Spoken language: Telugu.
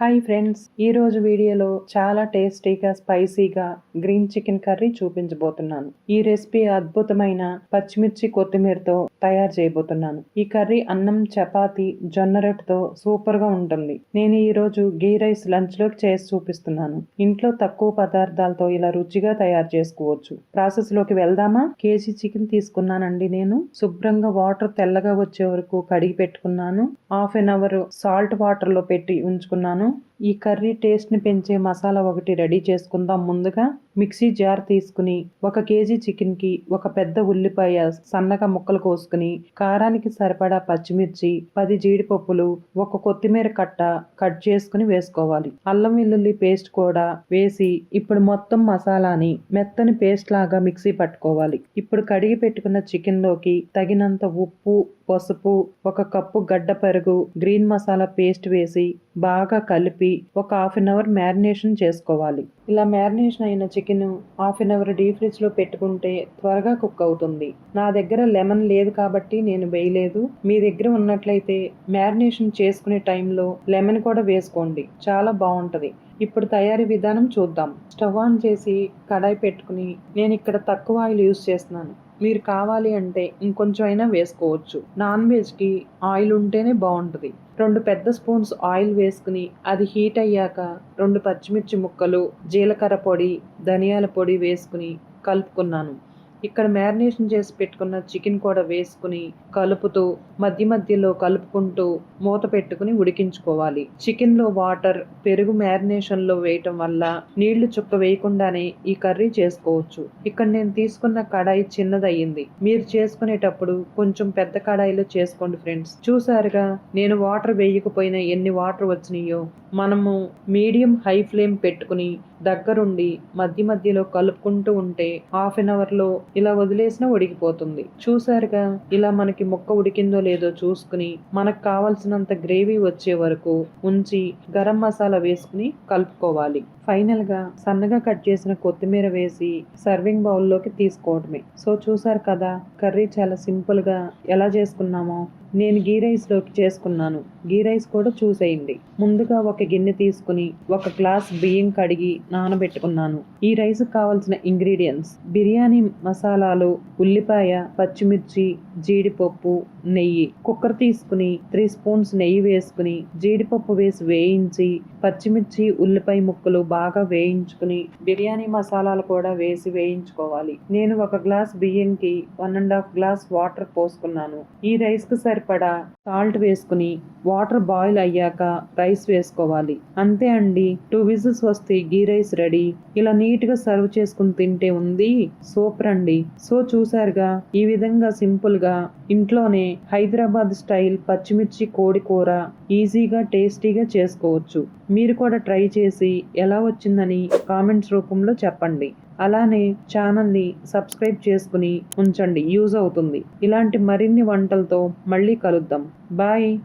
హాయ్ ఫ్రెండ్స్ ఈ రోజు వీడియోలో చాలా టేస్టీగా స్పైసీగా గ్రీన్ చికెన్ కర్రీ చూపించబోతున్నాను. ఈ రెసిపీ అద్భుతమైన పచ్చిమిర్చి కొత్తిమీరతో తయారు చేయబోతున్నాను. ఈ కర్రీ అన్నం చపాతి జొన్న రొట్టెతో సూపర్గా ఉంటుంది. నేను ఈ రోజు గీ రైస్ లంచ్లోకి చేసి చూపిస్తున్నాను. ఇంట్లో తక్కువ పదార్థాలతో ఇలా రుచిగా తయారు చేసుకోవచ్చు. ప్రాసెస్లోకి వెళ్దామా? కేజీ చికెన్ తీసుకున్నానండి నేను. శుభ్రంగా వాటర్ తెల్లగా వచ్చే వరకు కడిగి పెట్టుకున్నాను. హాఫ్ అన్ అవర్ సాల్ట్ వాటర్లో పెట్టి ఉంచుకున్నాను. ఈ కర్రీ టేస్ట్ని పెంచే మసాలా ఒకటి రెడీ చేసుకుందాం ముందుగా మిక్సీ జార్ తీసుకుని ఒక కేజీ చికెన్కి ఒక పెద్ద ఉల్లిపాయ సన్నగా ముక్కలు కోసుకుని కారానికి సరిపడా పచ్చిమిర్చి పది జీడిపప్పులు ఒక కొత్తిమీర కట్ట కట్ చేసుకుని వేసుకోవాలి. అల్లం వెల్లుల్లి పేస్ట్ కూడా వేసి ఇప్పుడు మొత్తం మసాలాని మెత్తని పేస్ట్ లాగా మిక్సీ పట్టుకోవాలి. ఇప్పుడు కడిగి పెట్టుకున్న చికెన్లోకి తగినంత ఉప్పు పసుపు ఒక కప్పు గడ్డ పెరుగు గ్రీన్ మసాలా పేస్ట్ వేసి బాగా కలిపి ఒక హాఫ్ అన్ అవర్ మ్యారినేషన్ చేసుకోవాలి. ఇలా మ్యారినేషన్ అయిన చికెన్ హాఫ్ అన్ అవర్ డీ ఫ్రిడ్జ్లో పెట్టుకుంటే త్వరగా కుక్ అవుతుంది. నా దగ్గర లెమన్ లేదు కాబట్టి నేను వేయలేదు. మీ దగ్గర ఉన్నట్లయితే మ్యారినేషన్ చేసుకునే టైంలో లెమన్ కూడా వేసుకోండి. చాలా బాగుంటుంది. ఇప్పుడు తయారీ విధానం చూద్దాం. స్టవ్ ఆన్ చేసి కడాయి పెట్టుకుని నేను ఇక్కడ తక్కువ ఆయిల్ యూస్ చేస్తున్నాను. మీరు కావాలి అంటే ఇంకొంచెం అయినా వేసుకోవచ్చు. నాన్ వెజ్కి ఆయిల్ ఉంటేనే బాగుంటుంది రెండు పెద్ద స్పూన్స్ ఆయిల్ వేసుకుని అది హీట్ అయ్యాక రెండు పచ్చిమిర్చి ముక్కలు జీలకర్ర పొడి ధనియాల పొడి వేసుకుని కలుపుకున్నాను. ఇక్కడ మ్యారినేషన్ చేసి పెట్టుకున్న చికెన్ కూడా వేసుకుని కలుపుతూ మధ్య మధ్యలో కలుపుకుంటూ మూత పెట్టుకుని ఉడికించుకోవాలి. చికెన్లో వాటర్ పెరుగు మ్యారినేషన్లో వేయటం వల్ల నీళ్ళు చుక్క వేయకుండానే ఈ కర్రీ చేసుకోవచ్చు. ఇక్కడ నేను తీసుకున్న కడాయి చిన్నదయ్యింది. మీరు చేసుకునేటప్పుడు కొంచెం పెద్ద కడాయిలో చేసుకోండి ఫ్రెండ్స్. చూసారుగా నేను వాటర్ వేయకపోయినా ఎన్ని వాటర్ వచ్చినాయో. మనము మీడియం హై ఫ్లేమ్ పెట్టుకుని దగ్గరుండి మధ్య మధ్యలో కలుపుకుంటూ ఉంటే హాఫ్ అన్ అవర్లో ఇలా వదిలేసినా ఉడికిపోతుంది. చూసారుగా ఇలా మనకి మొక్క ఉడికిందో లేదో చూసుకుని మనకు కావలసినంత గ్రేవీ వచ్చే వరకు ఉంచి గరం మసాలా వేసుకుని కలుపుకోవాలి. ఫైనల్గా సన్నగా కట్ చేసిన కొత్తిమీర వేసి సర్వింగ్ బౌల్లోకి తీసుకోవడమే సో చూసారు కదా కర్రీ చాలా సింపుల్గా ఎలా చేసుకున్నామో. నేను గీ రైస్లోకి చేసుకున్నాను. గీ రైస్ కూడా చూసేయండి. ముందుగా ఒక ఒక గిన్నె తీసుకుని ఒక గ్లాస్ బియ్యం కడిగి నానబెట్టుకున్నాను. ఈ రైస్ కావాల్సిన ఇంగ్రీడియంట్స్ బిర్యానీ మసాలాలు ఉల్లిపాయ పచ్చిమిర్చి జీడిపప్పు నెయ్యి. కుక్కర్ తీసుకుని త్రీ స్పూన్స్ నెయ్యి వేసుకుని జీడిపప్పు వేసి వేయించి పచ్చిమిర్చి ఉల్లిపాయ ముక్కలు బాగా వేయించుకుని బిర్యానీ మసాలాలు కూడా వేసి వేయించుకోవాలి. నేను ఒక glass బియ్యంకి one and half glass water పోసుకున్నాను. ఈ రైస్కి సరిపడా సాల్ట్ వేసుకుని వాటర్ బాయిల్ అయ్యాక రైస్ వేసుకోవాలి. అంతే అండి. టూ విజిల్స్ వస్తే గీ రైస్ రెడీ. ఇలా నీట్గా సర్వ్ చేసుకుని తింటే ఉంది. సూపర్ అండి. సో చూసారుగా ఈ విధంగా సింపుల్గా ఇంట్లోనే హైదరాబాద్ స్టైల్ పచ్చిమిర్చి కోడి కూర ఈజీగా టేస్టీగా చేసుకోవచ్చు. మీరు కూడా ట్రై చేసి ఎలా వచ్చిందని కామెంట్స్ రూపంలో చెప్పండి. అలానే ఛానల్ని సబ్స్క్రైబ్ చేసుకుని ఉంచండి. యూజ్ అవుతుంది. ఇలాంటి మరిన్ని వంటలతో మళ్ళీ కలుద్దాం. బాయ్.